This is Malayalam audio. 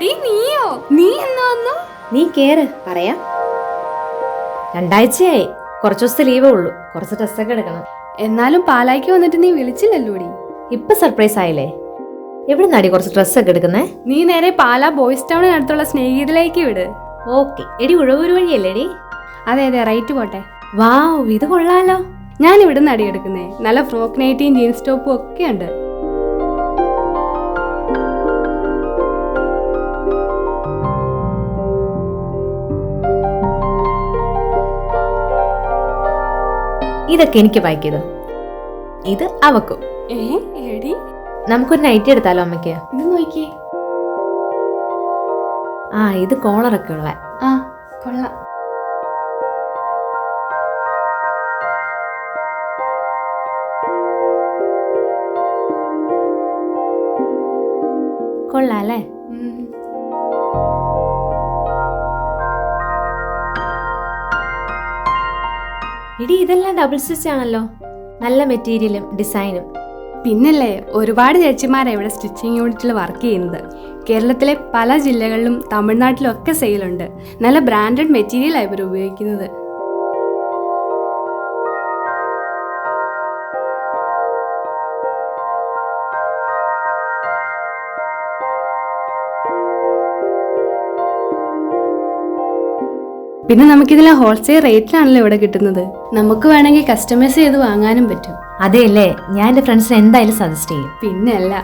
എടി നീയോ? നീ എന്ന് വന്നു? നീ കേറ് പറയാ. രണ്ടാഴ്ചയായി. കുറച്ച് ദിവസത്തെ ലീവേ ഉള്ളൂ. കുറച്ച് ഡ്രസ്സൊക്കെ എടുക്കണം. എന്നാലും പാലായ്ക്ക് വന്നിട്ട് നീ വിളിച്ചില്ലല്ലോടി. ഇപ്പൊ സർപ്രൈസ് ആയില്ലേ? എവിടെ നടി കുറച്ച് ഡ്രസ്സൊക്കെ എടുക്കുന്നേ? നീ നേരെ പാലാ ബോയ്സ് ടൗണിനടുത്തുള്ള സ്നേഹിതയിലേക്ക് വിട്. ഓക്കെ. എടി ഉഴവൂര് വഴിയല്ലേ എടി അതെ അതെ റൈറ്റ് പോട്ടെ. വാവ് ഇത് കൊള്ളാലോ. ഞാൻ ഇവിടെ നടി എടുക്കുന്നേ. നല്ല ഫ്രോക്ക് നൈറ്റിയും ജീൻസ് ടോപ്പും ഒക്കെ ഉണ്ട്. ഇതൊക്കെ എനിക്ക് പാക്കിയത് ഇത് അവക്കും. നമുക്കൊരു നൈറ്റി എടുത്താലോ അമ്മയ്ക്ക്? നോക്കിയേ. ആ ഇത് കോളറൊക്കെ ഉള്ള ആ കൊള്ളാം. കൊള്ളാം അല്ലേ? എടി ഇതെല്ലാം ഡബിൾ സ്റ്റിച്ച് ആണല്ലോ. നല്ല മെറ്റീരിയലും ഡിസൈനും പിന്നല്ലേ ഒരുപാട് ചേച്ചിമാരാണ് ഇവിടെ സ്റ്റിച്ചിങ് യൂണിറ്റിൽ വർക്ക് ചെയ്യുന്നത്. കേരളത്തിലെ പല ജില്ലകളിലും തമിഴ്നാട്ടിലും ഒക്കെ സെയിലുണ്ട് നല്ല ബ്രാൻഡഡ് മെറ്റീരിയലാണ് ഇവർ ഉപയോഗിക്കുന്നത്. പിന്നെ നമുക്കിതിലെ ഹോൾസെയിൽ റേറ്റിലാണല്ലോ ഇവിടെ കിട്ടുന്നത്. നമുക്ക് വേണമെങ്കിൽ കസ്റ്റമൈസ് ചെയ്ത് വാങ്ങാനും പറ്റും. അതെയല്ലേ ഞാൻ എന്റെ ഫ്രണ്ട്സിന് എന്തായാലും സജസ്റ്റ് ചെയ്യും. പിന്നെ അല്ല